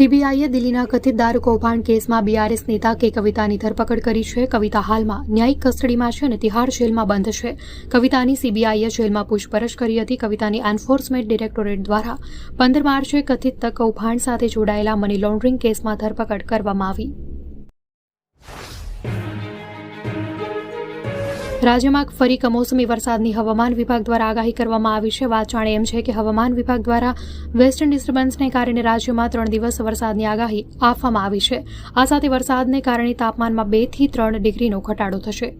સીબીઆઈએ દિલ્હીના કથિત દારૂ કૌભાંડ કેસમાં બીઆરએસ નેતા કે કવિતાની ધરપકડ કરી છે. કવિતા હાલમાં ન્યાયિક કસ્ટડીમાં છે અને તિહાર જેલમાં બંધ છે. કવિતાની સીબીઆઈએ જેલમાં પૂછપરછ કરી હતી. કવિતાની એન્ફોર્સમેન્ટ ડિરેક્ટોરેટ દ્વારા પંદર માર્ચે કથિત કૌભાંડ સાથે જોડાયેલા મની લોન્ડરિંગ કેસમાં ધરપકડ કરવામાં આવી. રાજ્યમાં ફરી કમોસમી વરસાદની હવામાન વિભાગ દ્વારા આગાહી કરવામાં આવી છે. વાત જાણે એમ છે કે હવામાન વિભાગ દ્વારા વેસ્ટર્ન ડિસ્ટર્બન્સને કારણે રાજ્યમાં ત્રણ દિવસ વરસાદની આગાહી આપવામાં આવી છે. આ સાથે વરસાદને કારણે તાપમાનમાં બેથી ત્રણ ડિગ્રીનો ઘટાડો થશે.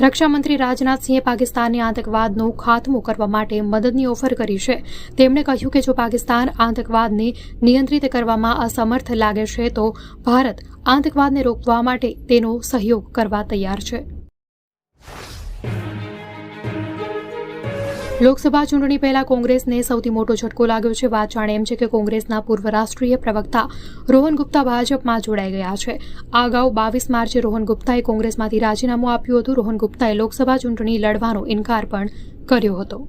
રક્ષામંત્રી રાજનાથસિંહે પાકિસ્તાનને આતંકવાદનો ખાતમો કરવા માટે મદદની ઓફર કરી છે. તેમણે કહ્યું કે જો પાકિસ્તાન આતંકવાદને નિયંત્રિત કરવામાં અસમર્થ લાગે છે, તો ભારત આતંકવાદને રોકવા માટે તેનો સહયોગ કરવા તૈયાર છે. લોકસભા ચૂંટણી પહેલા કોંગ્રેસને સૌથી મોટો ઝટકો લાગ્યો છે. વાત જાણે એમ છે કે કોંગ્રેસના પૂર્વ રાષ્ટ્રીય પ્રવક્તા રોહન ગુપ્તા ભાજપમાં જોડાઈ ગયા છે. આ અગાઉ બાવીસ માર્ચે રોહન ગુપ્તાએ કોંગ્રેસમાંથી રાજીનામું આપ્યું હતું. રોહન ગુપ્તાએ લોકસભા ચૂંટણી લડવાનો ઇનકાર પણ કર્યો હતો.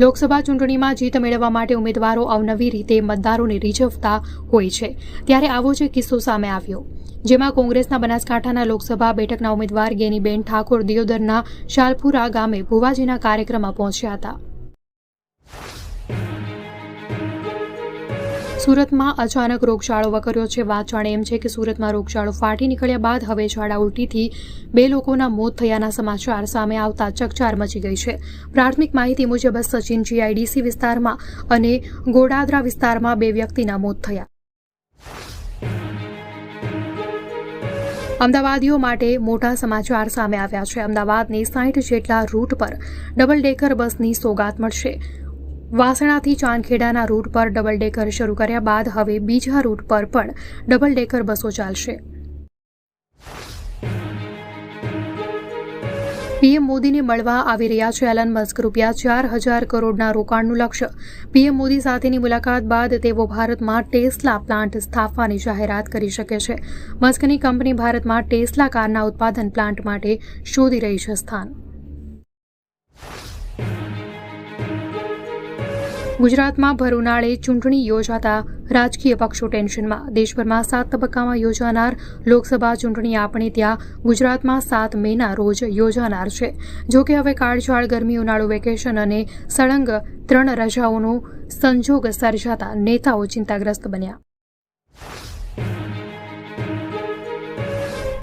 લોકસભા ચૂંટણીમાં જીત મેળવવા માટે ઉમેદવારો અવનવી રીતે મતદારોને રીઝવતા હોય છે. ત્યારે આવો જ કિસ્સો સામે આવ્યો. જેમાં કોંગ્રેસના બનાસકાંઠાના લોકસભા બેઠકના ઉમેદવાર ગેનીબેન ઠાકોર દિયોદરના શાલપુરા ગામે ભુવાજીના કાર્યક્રમમાં પહોંચ્યા હતા. સુરતમાં અચાનક રોગચાળો વકર્યો છે. વાત જાણે એમ છે કે સુરતમાં રોગચાળો ફાટી નીકળ્યા બાદ હવે ઝાડા ઉલટીથી બે લોકોના મોત થયાના સમાચાર સામે આવતા ચકચાર મચી ગઈ છે. પ્રાથમિક માહિતી મુજબ સચિન જીઆઈડીસી વિસ્તારમાં અને ગોડાદરા વિસ્તારમાં બે વ્યક્તિના મોત થયા. અમદાવાદીઓ માટે મોટા સમાચાર સામે આવ્યા છે. અમદાવાદની સાઠ જેટલા રૂટ પર ડબલ ડેકર બસની સોગાત મળશે. વાસણાથી ચાંદખેડાના રૂટ પર ડબલ ડેકર શરૂ કર્યા બાદ હવે બીજા રૂટ પર પણ ડબલ ડેકર બસો ચાલશે. પીએમ મોદીને મળવા આવી રહ્યા છે એલન મસ્ક. રૂપિયા ચાર હજાર કરોડના રોકાણનું લક્ષ્ય. પીએમ મોદી સાથેની મુલાકાત બાદ તેઓ ભારતમાં ટેસ્લા પ્લાન્ટ સ્થાપવાની જાહેરાત કરી શકે છે. મસ્કની કંપની ભારતમાં ટેસ્લા કારના ઉત્પાદન પ્લાન્ટ માટે શોધી રહી છે સ્થાન. ગુજરાતમાં ભર ચૂંટણી યોજાતા રાજકીય પક્ષો ટેન્શનમાં. દેશભરમાં સાત તબક્કામાં યોજાનાર લોકસભા ચૂંટણી આપણે ત્યાં ગુજરાતમાં સાત મેના રોજ યોજાનાર છે. જોકે હવે કાળઝાળ ગરમી ઉનાળુ વેકેશન અને સળંગ ત્રણ રજાઓનો સંજોગ સર્જાતા નેતાઓ ચિંતાગ્રસ્ત બન્યા.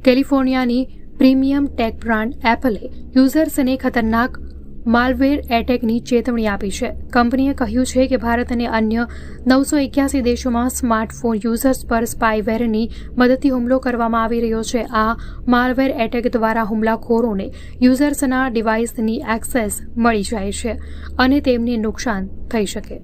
કેલિફોર્નિયાની પ્રીમિયમ ટેક બ્રાન્ડ એપલે યુઝર્સને ખતરનાક માલવેર એટેકની ચેતવણી આપી છે. કંપનીએ કહ્યું છે કે ભારત અને અન્ય નવસો એક્યાસી દેશોમાં સ્માર્ટફોન યુઝર્સ પર સ્પાયવેરની મદદથી હુમલો કરવામાં આવી રહ્યો છે. આ માલવેર એટેક દ્વારા હુમલાખોરોને યુઝર્સના ડિવાઇસની એક્સેસ મળી જાય છે અને તેમને નુકસાન થઈ શકે.